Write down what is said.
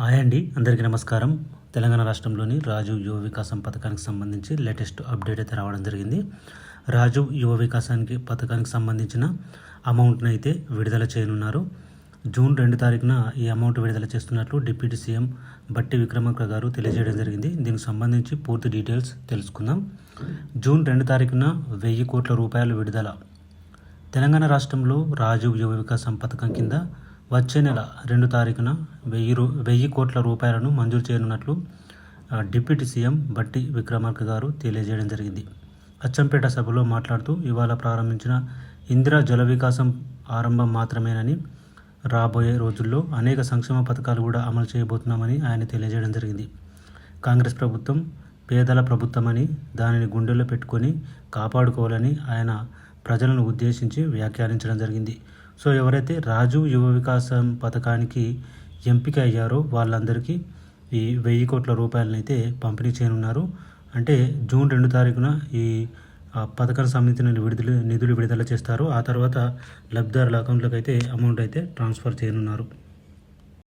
Hi అండి అందరికీ నమస్కారం. తెలంగాణ రాష్ట్రంలోని రాజు యువ వికాసం పథకానికి సంబంధించి లేటెస్ట్ అప్డేట్ అయితే రావడం జరిగింది. రాజు యువ వికాసానికి పథకానికి సంబంధించిన అమౌంట్ని అయితే విడుదల చేయనున్నారు. జూన్ రెండు తారీఖున ఈ అమౌంట్ విడుదల చేస్తున్నట్లు డిప్యూటీ సీఎం బట్టి విక్రమార్క గారు తెలియజేయడం జరిగింది. దీనికి సంబంధించి పూర్తి డీటెయిల్స్ తెలుసుకుందాం. జూన్ రెండు తారీఖున వెయ్యి కోట్ల రూపాయలు విడుదల. తెలంగాణ రాష్ట్రంలో రాజు యువ వికాసం పథకం కింద వచ్చే నెల రెండు తారీఖున వెయ్యి రూ వెయ్యి కోట్ల రూపాయలను మంజూరు చేయనున్నట్లు డిప్యూటీ సీఎం బట్టి విక్రమార్క గారు తెలియజేయడం జరిగింది. అచ్చంపేట సభలో మాట్లాడుతూ ఇవాళ ప్రారంభించిన ఇందిరా జల వికాసం ఆరంభం మాత్రమేనని రాబోయే రోజుల్లో అనేక సంక్షేమ పథకాలు కూడా అమలు చేయబోతున్నామని ఆయన తెలియజేయడం జరిగింది. కాంగ్రెస్ ప్రభుత్వం పేదల ప్రభుత్వమని దానిని గుండెల్లో పెట్టుకొని కాపాడుకోవాలని ఆయన ప్రజలను ఉద్దేశించి వ్యాఖ్యానించడం జరిగింది. సో ఎవరైతే రాజు యువ వికాసం పథకానికి ఎంపిక అయ్యారో వాళ్ళందరికీ ఈ వెయ్యి కోట్ల రూపాయలనైతే పంపిణీ చేయనున్నారు. అంటే జూన్ రెండు తారీఖున ఈ పథకం పథకానికి సంబంధించిన విడుదల నిధులు విడుదల చేస్తారు. ఆ తర్వాత లబ్ధిదారుల అకౌంట్లకు అయితే అమౌంట్ అయితే ట్రాన్స్ఫర్ చేయనున్నారు.